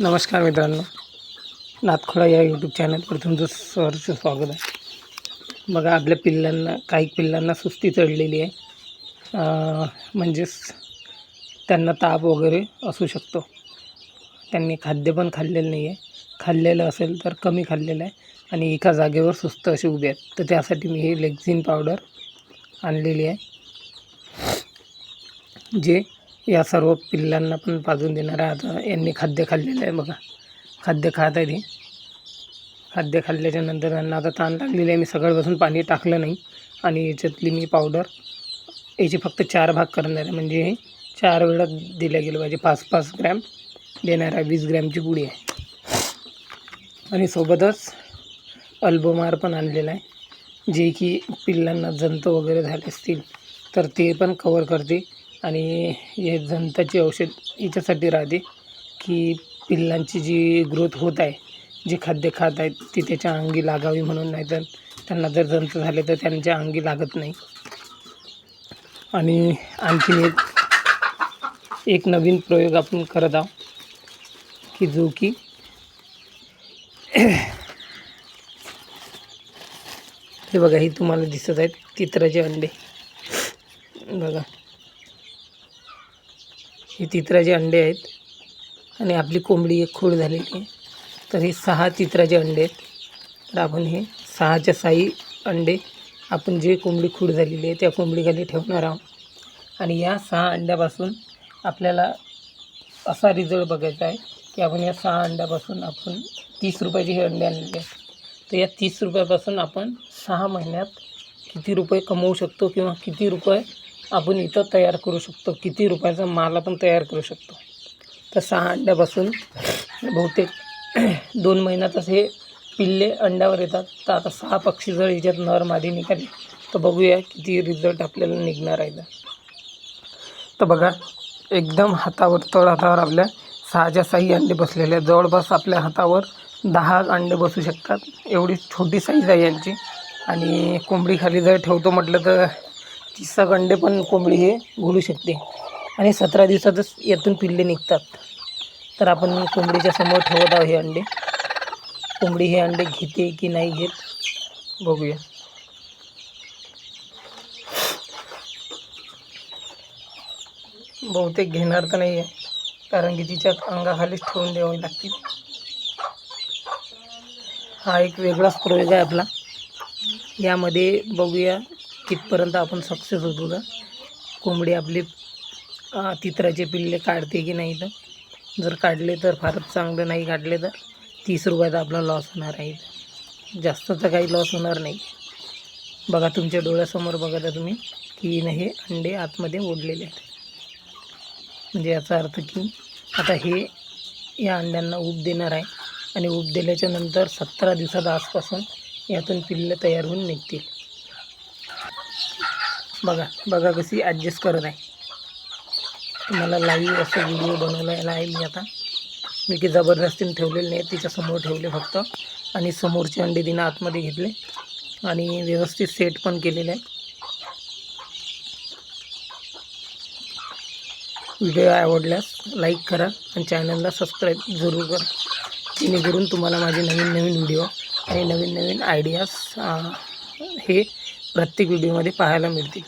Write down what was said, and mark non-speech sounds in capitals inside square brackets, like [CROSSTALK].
नमस्कार मित्रांनो. नातखोळा या यूट्यूब चॅनलवर तुमचं सहर्ष स्वागत आहे. बघा आपल्या पिल्लांना काही पिल्लांना सुस्ती चढलेली आहे. म्हणजेच त्यांना ताप वगैरे असू शकतो. त्यांनी खाद्य पण खाल्लेलं नाही आहे. खाल्लेलं असेल तर कमी खाल्लेलं आहे आणि एका जागेवर सुस्त असे उभे आहेत. तर त्यासाठी मी हे लेक्झिन पावडर आणलेली आहे. जे या सर्व पिल्लांना पण पाजून देणारा आता यांनी खाद्य खाल्लेलं आहे बघा. खाद्य खात आहे ते. खाद्य खाल्ल्याच्या नंतर त्यांना आता ताण लागलेली आहे. मी सकाळपासून पाणी टाकलं नाही. आणि याच्यातली मी पावडर याचे फक्त चार भाग करणार आहे. म्हणजे हे चार वेळा दिल्या गेलं पाहिजे. पाच पाच ग्रॅम देणार आहे वीस ग्रॅमची गुडी आहे. आणि सोबतच अल्बोमार पण आणलेला आहे. जे की पिल्लांना जंत वगैरे झाले असतील तर ते पण कवर करते. आणि हे जंताची औषध याच्यासाठी राहते की पिल्लांची जी ग्रोथ होत आहे जे खाद्य खात आहेत ती त्याच्या अंगी लागावी म्हणून नाही तर त्यांना जर जंत झाले तर त्यांच्या अंगी लागत नाही. आणि आणखीन एक एक नवीन प्रयोग आपण करत आहोत की जो की हे बघा ही तुम्हाला दिसत आहेत तित्राचे अंडे. बघा. हे तित्राचे अंडे आहेत आणि आपली कोंबडी एक खोड झालेली आहे. तर हे सहा तित्राचे अंडे आहेत तर आपण हे सहाच्या साई अंडे आपण जे कोंबडी खूड झालेली आहे त्या कोंबडीखाली ठेवणार आहोत. आणि या सहा अंड्यापासून आपल्याला असा रिझल्ट बघायचा आहे की आपण या सहा अंड्यापासून आपण तीस रुपयाचे हे अंडे आणलेले आहेत. तर या तीस रुपयापासून आपण सहा महिन्यात किती रुपये कमवू शकतो किंवा किती रुपये आपण इथं तयार करू शकतो. किती रुपयाचा माल आपण तयार करू शकतो. तर सहा अंड्यापासून बहुतेक [CLEARS THROAT] दोन महिन्यातच हे पिल्ले अंड्यावर येतात. तर आता सहा पक्षी जर याच्यात नर मादी निघाली तर बघूया किती रिझल्ट आपल्याला निघणार आहे तर. तर बघा एकदम हातावर तळ हातावर आपल्या सहाच्या सहाही अंडे बसलेले आहेत. जवळपास आपल्या हातावर दहा अंडे बसू शकतात. एवढी छोटी साईज आहे यांची. आणि कोंबडीखाली जर ठेवतो म्हटलं तर तीस अंडे पण कोंबडी हे घोलू शकते. आणि सतरा दिवसातच यातून पिल्ले निघतात. तर आपण कोंबडीच्या समोर ठेवत आहोत हे अंडे. कोंबडी हे अंडे घेते की नाही घेत बघूया. बहुतेक घेणार तर नाही आहे कारण की तिच्या अंगाखालीच ठेवून द्यावे लागतील. हा एक वेगळाच प्रयोग आहे आपला. यामध्ये बघूया कितपर्यंत आपण सक्सेस होतो का? कोंबडी आपली तित्राचे पिल्ले काढते की नाही तर जर काढले तर फारच चांगलं नाही काढले तर तीस रुपयाचा आपला लॉस होणार आहे इथं. काही लॉस होणार नाही. बघा तुमच्या डोळ्यासमोर बघा तर तुम्ही की न हे अंडे आतमध्ये ओढलेले आहेत. म्हणजे याचा अर्थ की आता हे या अंड्यांना ऊब देणार आहे आणि ऊब दिल्याच्या नंतर सतरा दिवसात आसपासून यातून पिल्ले तयार होऊन निघतील. बघा बघा कशी ॲडजस्ट करत आहे. तुम्हाला लाईव्ह असं व्हिडिओ बनवलेला आहे मी आता. मी की जबरदस्तीने ठेवलेले नाही तिच्यासमोर ठेवले फक्त. आणि समोरचे अंडे तिनं आतमध्ये घेतले. आणि व्यवस्थित सेट पण केलेले आहे. व्हिडिओ आवडल्यास लाईक करा आणि चॅनलला सबस्क्राईब जरूर करा. जेणेकरून तुम्हाला माझे नवीन नवीन व्हिडिओ आणि नवीन नवीन आयडियाज हे प्रत्येक व्हिडिओमध्ये पाहायला मिळतील.